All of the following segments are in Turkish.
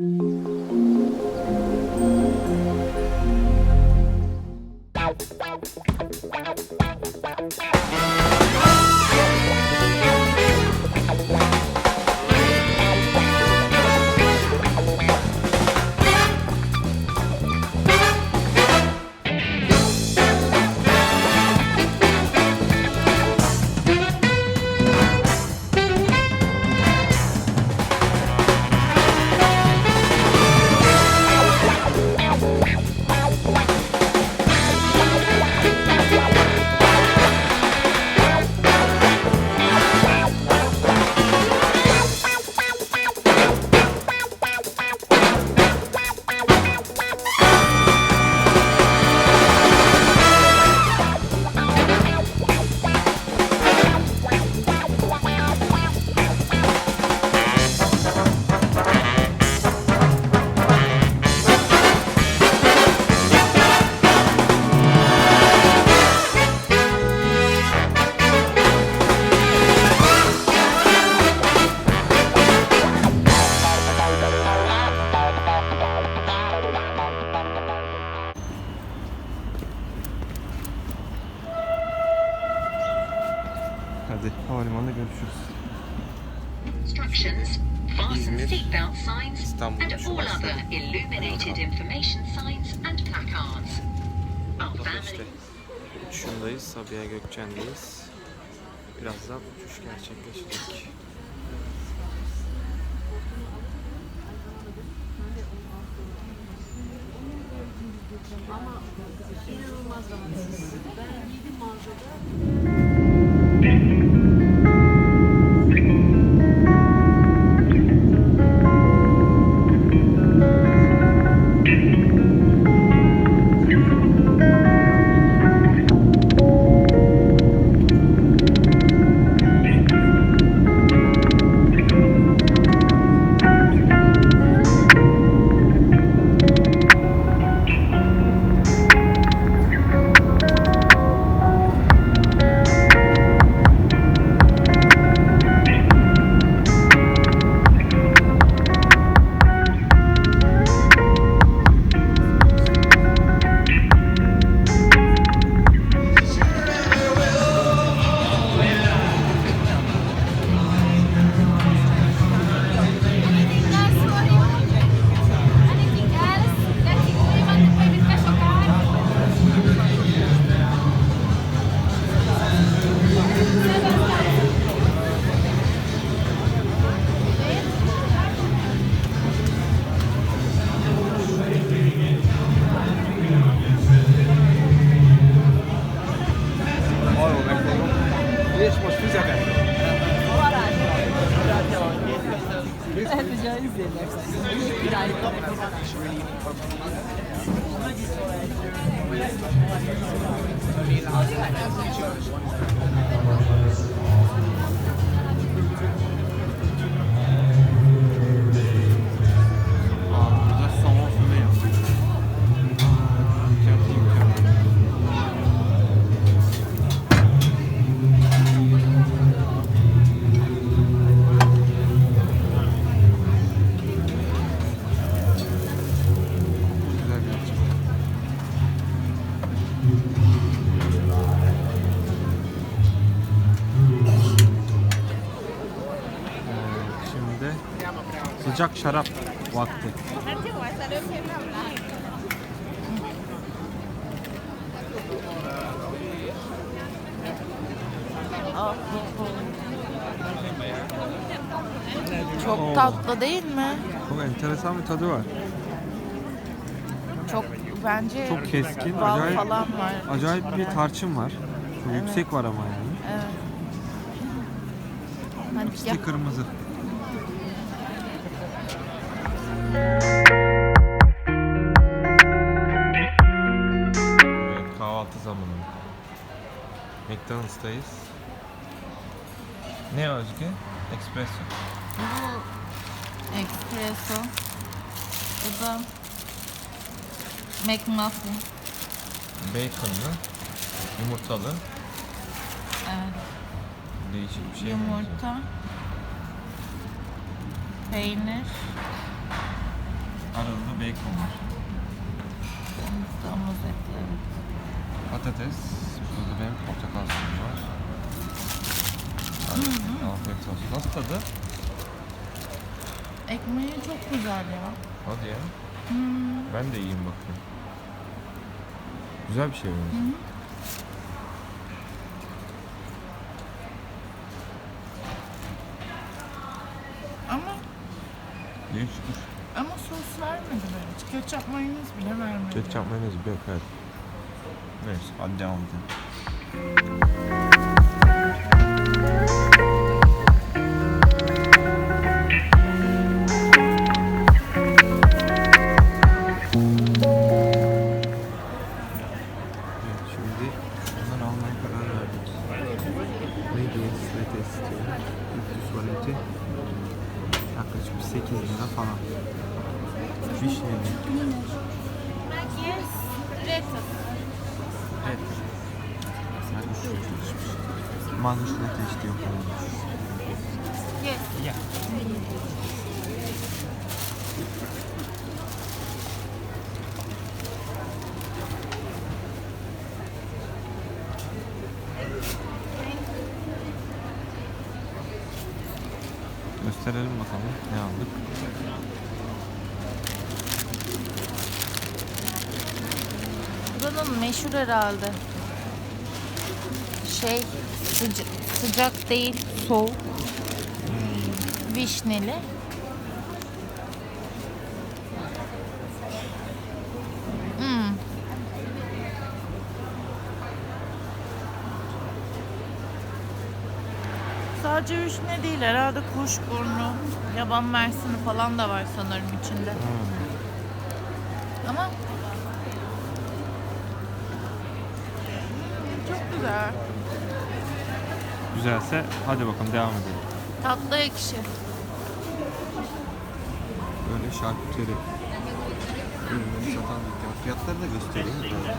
Hadi Sabiha Gökçen'deyiz. Birazdan uçuş gerçekleşecek. Anything sıcak şarap vakti. Çok Oo. tatlı değil mi? Çok enteresan bir tadı var. Çok bence Çok keskin, bal acayip falan var. acayip bir tarçın var. Çok yüksek var ama yani. Evet. Hadi gel. İçi kırmızı. Evet, kahvaltı zamanı. McDonald's'tayız. Ne Özge? Espresso. Bu espresso. Bu da McMuffin. Baconlı, yumurtalı, Evet. değişik bir şey. benziyor. Yumurta. Peynir. Bacon var. Domuz eti. evet. Patates. Burada benim portakal suyu var. Hadi, Afiyet olsun. Nasıl tadı? Ekmeği çok güzel ya. Hadi ya. Hmm. Ben de yiyeyim bakayım. Güzel bir şey benziyor. Ama Değişik. Ama sos vermedi böyle. Hiç ketçap mayonez bile vermedi. Ketçap mayonez yok evet. Neyse hadi devam edelim. Manışla istiyor falan. Yes. Ya. Gösterelim bakalım ne aldık. Buranın meşhur herhalde. Şey sıca- sıcak değil soğuk. Vişneli. Hmm. Sadece vişne değil herhalde kuşburnu, yaban mersini falan da var sanırım içinde. Ama çok güzel. Güzelse hadi bakalım devam edelim. Tatlı ekşi. Böyle şarküteri ürünleri satan dükkan. Fiyatları da göstereyim böyle?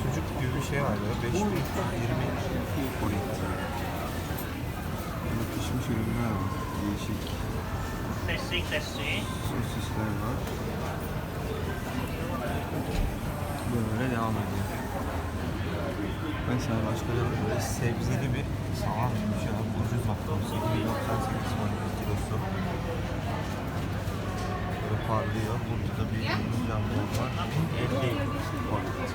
Sucuk gibi bir şey var böyle 5020 forint. Böyle pişmiş ürünler var. Değişik sosisler var. Böyle devam ediyor. Mesela başka var? Böyle sebzeli bir gibi bir şey var. Ucuz bakmamız. 798 forint kilosu. Böyle parlıyor. Burada var. 50 forint.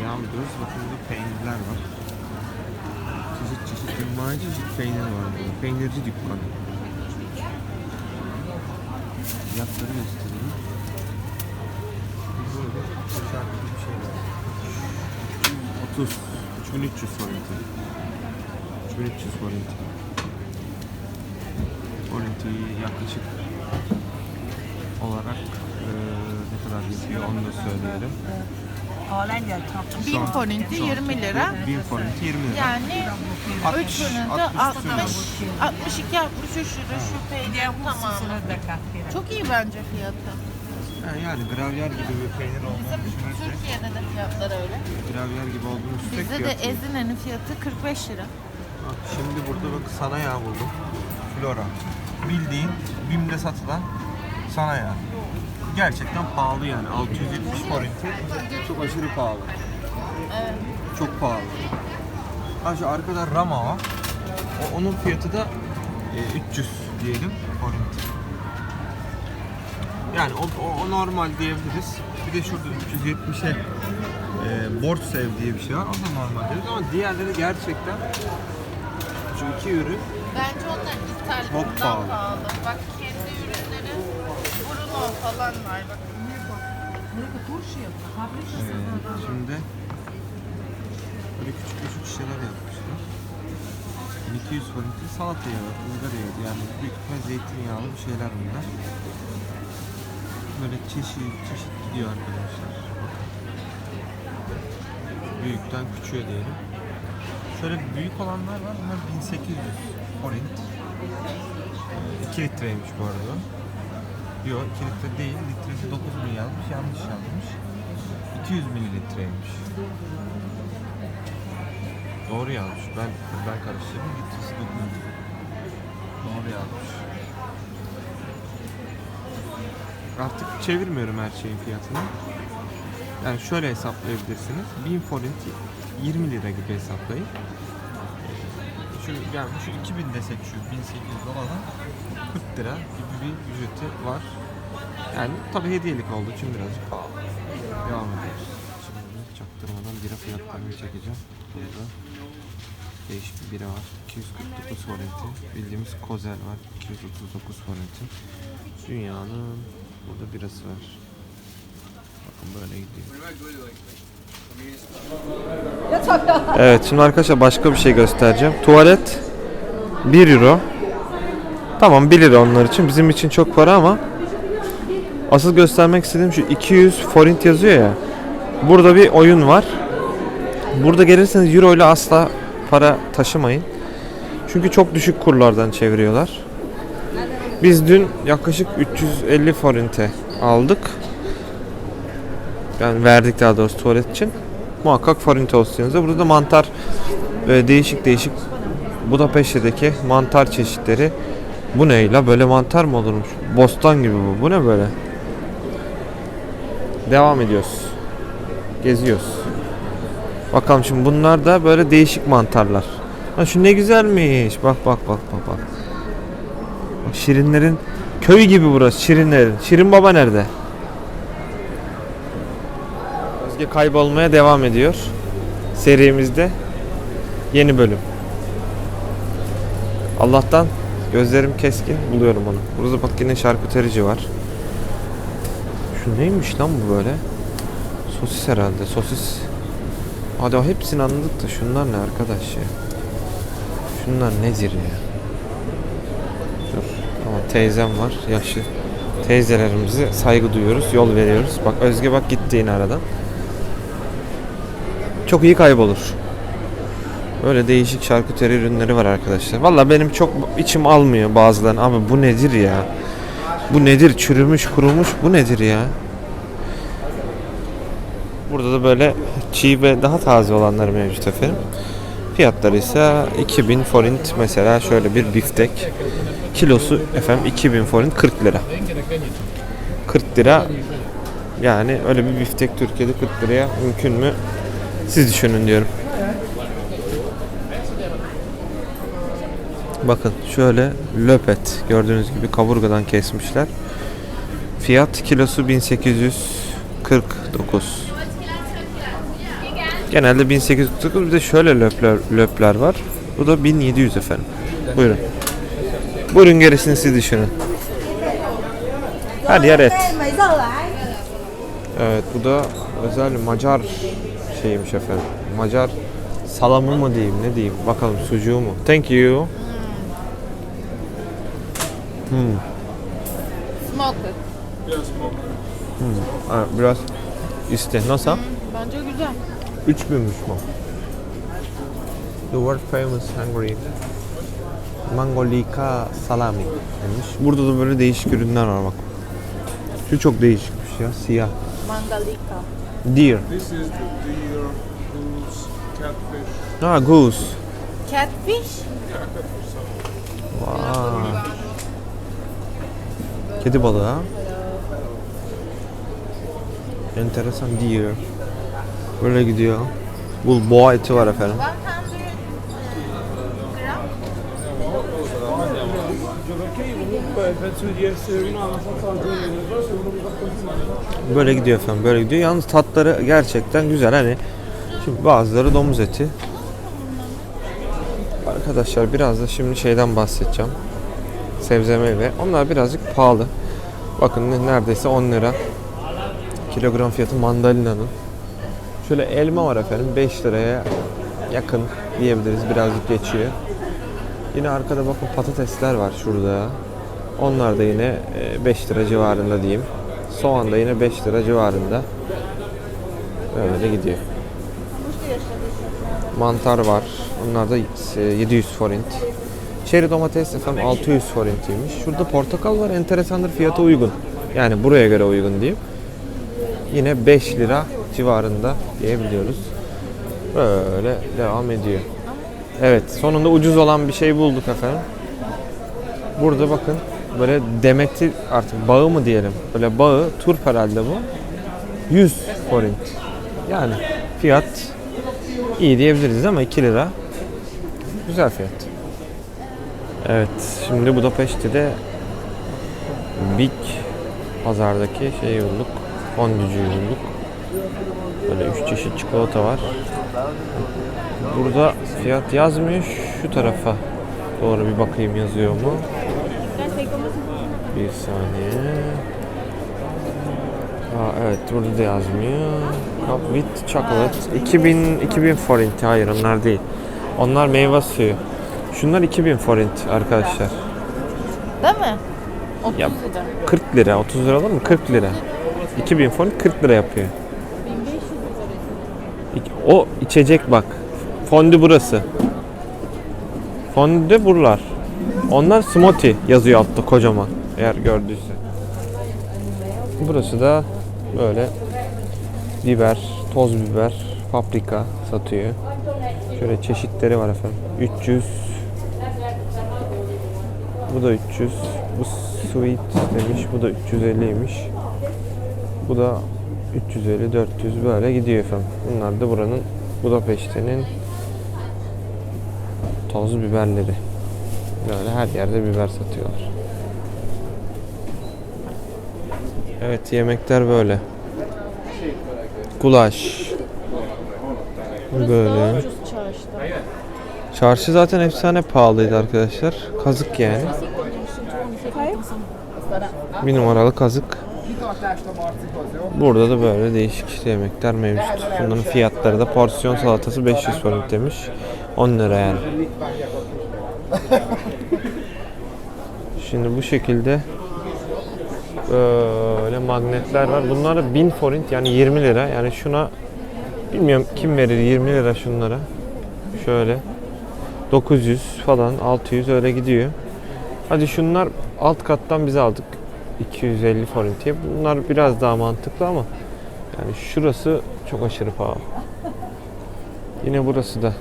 Devam ediyoruz. Bakın burada peynirler var. Çeşit çeşit ünvan çeşit peynir var burada. Peynirci dükkanı. Fiyatları göstereyim. Böyle şarkı bir şey var. 30, 3300 forint. 3300 forint. Forint'i yaklaşık olarak eee, ne kadar yapıyor onu da söyleyelim. Bin forinti 20 lira. 1000 forint 20 lira. Yani 60, 3 forinti 60 60, küsur. 62 63 lira şu peynir tamamı. Çok iyi bence fiyatı. Yani, yani gravyer gibi bir peynir olduğunu Bizim düşünürsek, Türkiye'de de fiyatlar öyle. gravyer gibi olduğunu düşünsek Bizde de fiyatı. Ezine'nin fiyatı 45 lira. Bak şimdi burada bak sana yağ buldum. Flora. Bildiğin BİM'de satılan sana yağ. Gerçekten pahalı yani. 670 forinti. Çok aşırı pahalı. Evet. Çok pahalı. Ha şu arkada Rama var. O, onun fiyatı da e, 300 diyelim forint. Yani o, o, o normal diyebiliriz. Bir de şurada 370'e e, Bortsev diye bir şey var. O da normal deriz ama diğerleri gerçekten şu iki ürün Bence onlar ithal Çok bundan pahalı. pahalı. Bak kendi ürünleri Bruno falan var bak. Evet, şimdi böyle küçük küçük şişeler yapmışlar. 1200 forintli salata yağı, ızgara yağı yani büyük ihtimal zeytinyağlı bir şeyler bunlar. Böyle çeşit çeşit gidiyor arkadaşlar. Büyükten küçüğe diyelim. Şöyle büyük olanlar var. Bunlar 1800 forint. 2 litreymiş bu arada. Yok 2 litre değil. Litresi 9 bin yazmış. Yanlış yazmış. 200 mililitreymiş. Doğru yazmış. Ben ben karıştırdım. Litresi 9 litre. Doğru yazmış. Artık çevirmiyorum her şeyin fiyatını. Yani şöyle hesaplayabilirsiniz. 1000 forint 20 lira gibi hesaplayın. Şu yani şu 2000 desek şu 1800 dolara 40 lira gibi bir ücreti var. Yani tabi hediyelik olduğu için birazcık pahalı. Devam ediyoruz. Şimdi çaktırmadan bira fiyatlarını çekeceğim. Burada değişik bir bira var. 249 forenti. Bildiğimiz Kozel var. 239 forenti. Dünyanın burada birası var. Bakın böyle gidiyor. Evet şimdi arkadaşlar başka bir şey göstereceğim. Tuvalet 1 euro. Tamam 1 lira onlar için. Bizim için çok para ama asıl göstermek istediğim şu 200 forint yazıyor ya. Burada bir oyun var. Burada gelirseniz euro ile asla para taşımayın. Çünkü çok düşük kurlardan çeviriyorlar. Biz dün yaklaşık 350 forinte aldık. Yani verdik daha doğrusu tuvalet için. Muhakkak forinte olsun yanınızda. Burada da mantar ve değişik değişik Budapeşte'deki mantar çeşitleri. Bu ne la? Böyle mantar mı olurmuş? Bostan gibi bu. Bu ne böyle? Devam ediyoruz. Geziyoruz. Bakalım şimdi bunlar da böyle değişik mantarlar. Ha şu ne güzelmiş. Bak bak bak bak bak. Şirinlerin köyü gibi burası. Şirinlerin. Şirin baba nerede? Özge kaybolmaya devam ediyor. Serimizde yeni bölüm. Allah'tan gözlerim keskin buluyorum onu. Burada bak yine şarküterici var. Şu neymiş lan bu böyle? Sosis herhalde. Sosis. Hadi hepsini anladık da şunlar ne arkadaş ya? Şunlar nedir ya? Teyzem var. Yaşlı teyzelerimize saygı duyuyoruz. Yol veriyoruz. Bak Özge bak gitti yine aradan. Çok iyi kaybolur. Böyle değişik şarküteri ürünleri var arkadaşlar. Valla benim çok içim almıyor bazılarını. Abi bu nedir ya? Bu nedir? Çürümüş, kurumuş. Bu nedir ya? Burada da böyle çiğ ve daha taze olanları mevcut efendim. Fiyatları ise 2000 forint mesela şöyle bir biftek. Kilosu efendim 2000 forint 40 lira. 40 lira yani öyle bir biftek Türkiye'de 40 liraya mümkün mü? Siz düşünün diyorum. Bakın şöyle löpet gördüğünüz gibi kaburgadan kesmişler. Fiyat kilosu 1849. Genelde 1849 bir de şöyle löpler, löpler var. Bu da 1700 efendim. Buyurun. Buyurun gerisini siz düşünün. Her yer et. Evet bu da özel Macar şeymiş efendim. Macar salamı mı diyeyim ne diyeyim bakalım sucuğu mu? Thank you. Hmm. Smoked. Ha, biraz iste. Nasıl? Bence güzel. 3000'miş bu. The world famous Hungary Mangolika salami demiş. Burada da böyle değişik ürünler var bak. Şu çok değişikmiş ya siyah. Mangalika. Deer. This is the deer, goose, catfish. Ha goose. Catfish. Vay. Kedi balığı ha. Enteresan deer. Böyle gidiyor. Bu boğa eti var efendim. Böyle gidiyor efendim böyle gidiyor. Yalnız tatları gerçekten güzel hani. Şimdi bazıları domuz eti. Arkadaşlar biraz da şimdi şeyden bahsedeceğim. Sebze meyve. Onlar birazcık pahalı. Bakın ne- neredeyse 10 lira. Kilogram fiyatı mandalinanın. Şöyle elma var efendim 5 liraya yakın diyebiliriz. Birazcık geçiyor. Yine arkada bakın patatesler var şurada. Onlar da yine e, 5 lira civarında diyeyim. Soğan da yine 5 lira civarında. Öyle gidiyor. Mantar var. Onlar da e, 700 forint. Çeri domates efendim 600 forintiymiş. Şurada portakal var. Enteresandır. Fiyatı uygun. Yani buraya göre uygun diyeyim. Yine 5 lira civarında diyebiliyoruz. Böyle devam ediyor. Evet sonunda ucuz olan bir şey bulduk efendim. Burada bakın böyle demeti artık bağı mı diyelim. Böyle bağı turp herhalde bu. 100 forint. Yani fiyat iyi diyebiliriz ama 2 lira. Güzel fiyat. Evet şimdi Budapeşte'de Big pazardaki şey yolluk. Fondücü yolluk. Böyle 3 çeşit çikolata var. Burada fiyat yazmıyor. Şu tarafa doğru bir bakayım yazıyor mu? Bir saniye. Aa, evet burada da yazmıyor. Cup with chocolate. 2000 2000 forint. Hayır onlar değil. Onlar meyve suyu. Şunlar 2000 forint arkadaşlar. Değil mi? 30 Ya- lira. 40 lira. 30 lira olur mu? 40 lira. 2000 forint 40 lira yapıyor. O içecek bak. Fondü burası. Fondü buralar. Onlar smoothie yazıyor altta kocaman. Eğer gördüyse. Burası da böyle biber, toz biber, paprika satıyor. Şöyle çeşitleri var efendim. 300 Bu da 300. Bu sweet demiş. Bu da 350'ymiş. Bu da 350, 400 böyle gidiyor efendim. Bunlar da buranın Budapeşte'nin toz biberleri. Böyle her yerde biber satıyorlar. Evet yemekler böyle. Gulaş. Böyle. Çarşı zaten efsane pahalıydı arkadaşlar. Kazık yani. Bir numaralı kazık. Burada da böyle değişik işte yemekler mevcut. Bunların fiyatları da porsiyon salatası 500 forint demiş. 10 lira yani. Şimdi bu şekilde böyle magnetler var. Bunlar da 1000 forint yani 20 lira. Yani şuna bilmiyorum kim verir 20 lira şunlara. Şöyle 900 falan 600 öyle gidiyor. Hadi şunlar alt kattan biz aldık. 250 forint'e. Bunlar biraz daha mantıklı ama yani şurası çok aşırı pahalı. Yine burası da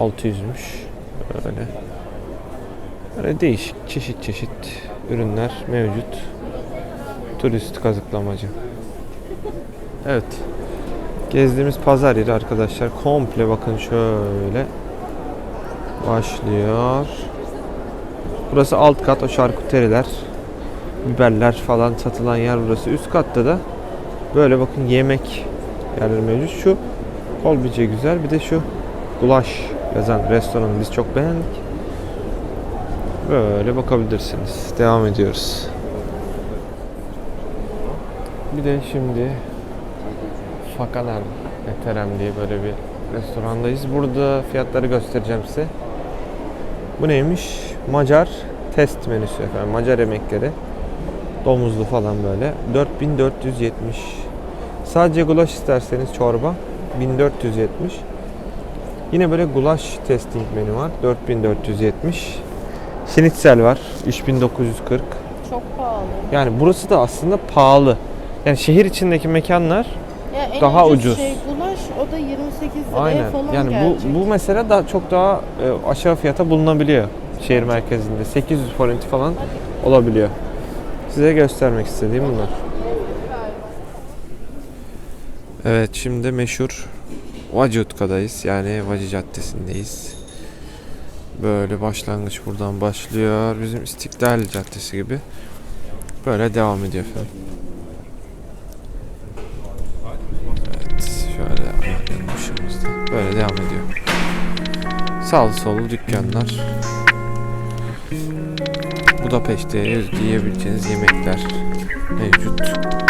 600'müş. Öyle. Böyle değişik çeşit çeşit ürünler mevcut. Turist kazıklamacı. Evet. Gezdiğimiz pazar yeri arkadaşlar. Komple bakın şöyle başlıyor. Burası alt kat o şarkuteriler, biberler falan satılan yer burası. Üst katta da böyle bakın yemek yerleri mevcut. Şu kolbice güzel. Bir de şu gulaş yazan restoranı biz çok beğendik. Böyle bakabilirsiniz. Devam ediyoruz. Bir de şimdi Fakaner Eterem diye böyle bir restorandayız. Burada fiyatları göstereceğim size. Bu neymiş? Macar test menüsü efendim. Macar yemekleri. Domuzlu falan böyle. 4470. Sadece gulaş isterseniz çorba 1470. Yine böyle gulaş testing menü var. 4470. Schnitzel var. 3940. Çok pahalı. Yani burası da aslında pahalı. Yani şehir içindeki mekanlar Ya en Daha ucuz, şey gulaş o da 28 liraya Aynen. falan Yani gelecek. bu bu mesela da çok daha e, aşağı fiyata bulunabiliyor şehir merkezinde. 800 forint falan olabiliyor. Size göstermek istediğim bunlar. Evet şimdi meşhur Vacutka'dayız. Yani Vacı Caddesi'ndeyiz. Böyle başlangıç buradan başlıyor. Bizim İstiklal Caddesi gibi. Böyle devam ediyor efendim. Evet şöyle yanı başımızda. Böyle devam ediyor. Sağlı sollu dükkanlar. Budapeşte yiyebileceğiniz yemekler mevcut.